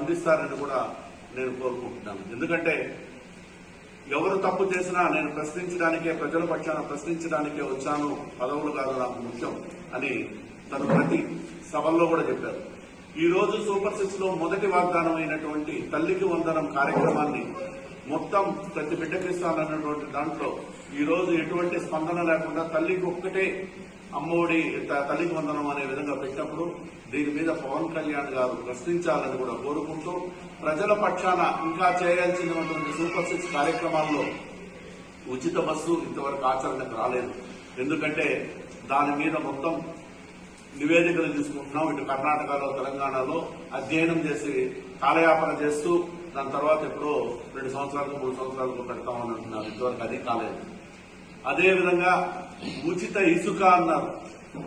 స్పందిస్తారని కూడా నేను కోరుకుంటున్నాను. ఎందుకంటే ఎవరు తప్పు చేసినా నేను ప్రశ్నించడానికే ప్రజల పక్షాన ప్రశ్నించడానికే వచ్చాను. పదవులు కాదు నాకు ముఖ్యం అని తను ప్రతి సభల్లో కూడా చెప్పారు. ఈ రోజు సూపర్ సిక్స్లో మొదటి వాగ్దానం అయినటువంటి తల్లికి వందనం కార్యక్రమాన్ని మొత్తం ప్రతి బిడ్డకి ఇస్తానన్నటువంటి దాంట్లో ఈ రోజు ఎటువంటి స్పందన లేకుండా తల్లికి ఒక్కటే అమ్మఒడి తల్లికి వందనం అనే విధంగా పెట్టినప్పుడు దీని మీద పవన్ కళ్యాణ్ గారు ప్రశ్నించాలని కూడా కోరుకుంటూ ప్రజల పక్షాన ఇంకా చేయాల్సినటువంటి సూపర్ సిక్స్ కార్యక్రమాల్లో ఉచిత బస్సు ఇంతవరకు ఆచరణకు రాలేదు. ఎందుకంటే దాని మీద మొత్తం నివేదికలు తీసుకుంటున్నాం. ఇటు కర్ణాటకలో తెలంగాణలో అధ్యయనం చేసి కాలయాపన చేస్తూ దాని తర్వాత ఎప్పుడో రెండు సంవత్సరాలకు మూడు సంవత్సరాలకు పెడతామని అంటున్నారు. ఇంతవరకు అది కాలేదు. అదేవిధంగా ఉచిత ఇసుక అన్నారు.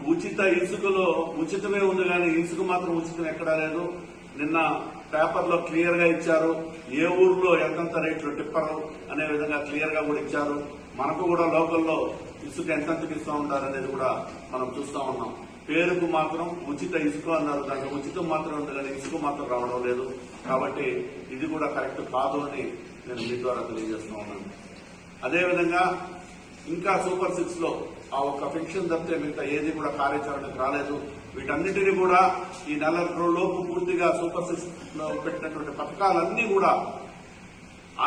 ఉచిత ఇసుకలో ఉచితమే ఉంది కానీ ఇసుక మాత్రం ఉచితం ఎక్కడా లేదు. నిన్న పేపర్లో క్లియర్గా ఇచ్చారు. ఏ ఊర్లో ఎంతెంత రేట్లు టిప్పరు అనే విధంగా క్లియర్గా కూడా ఇచ్చారు. మనకు కూడా లోకల్లో ఇసుక ఎంతెంతకి ఇస్తూ ఉంటారు అనేది కూడా మనం చూస్తూ ఉన్నాం. పేరుకు మాత్రం ఉచిత ఇసుక అన్నారు. దాంట్లో ఉచితం మాత్రం ఉంది కానీ ఇసుక మాత్రం రావడం లేదు. కాబట్టి ఇది కూడా కరెక్ట్ కాదు అని నేను మీ ద్వారా తెలియజేస్తా ఉన్నాను. అదేవిధంగా ఇంకా సూపర్ సిక్స్లో ఆ ఒక్క ఫిక్షన్ తప్పితే మిగతా ఏది కూడా కార్యాచరణకు రాలేదు. వీటన్నిటిని కూడా ఈ నెల లోపు పూర్తిగా సూపర్ సిక్స్లో పెట్టినటువంటి పథకాలన్నీ కూడా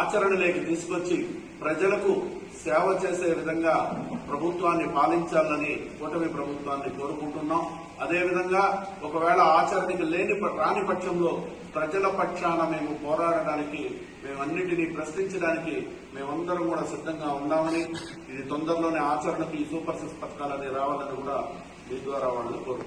ఆచరణలోకి తీసుకొచ్చి ప్రజలకు సేవ చేసే విధంగా ప్రభుత్వాన్ని పాలించాలని కూటమి ప్రభుత్వాన్ని కోరుకుంటున్నాం. అదేవిధంగా ఒకవేళ ఆచరణకి లేని రాని పక్షంలో ప్రజల పక్షాన మేము పోరాడడానికి మేమన్నిటినీ ప్రశ్నించడానికి మేమందరం కూడా సిద్ధంగా ఉన్నామని ఇది తొందరలోనే ఆచరణకు ఈ సూపర్ సిక్స్ పథకాలని రావాలని కూడా మీ ద్వారా వాళ్ళు కోరుకుంటున్నారు.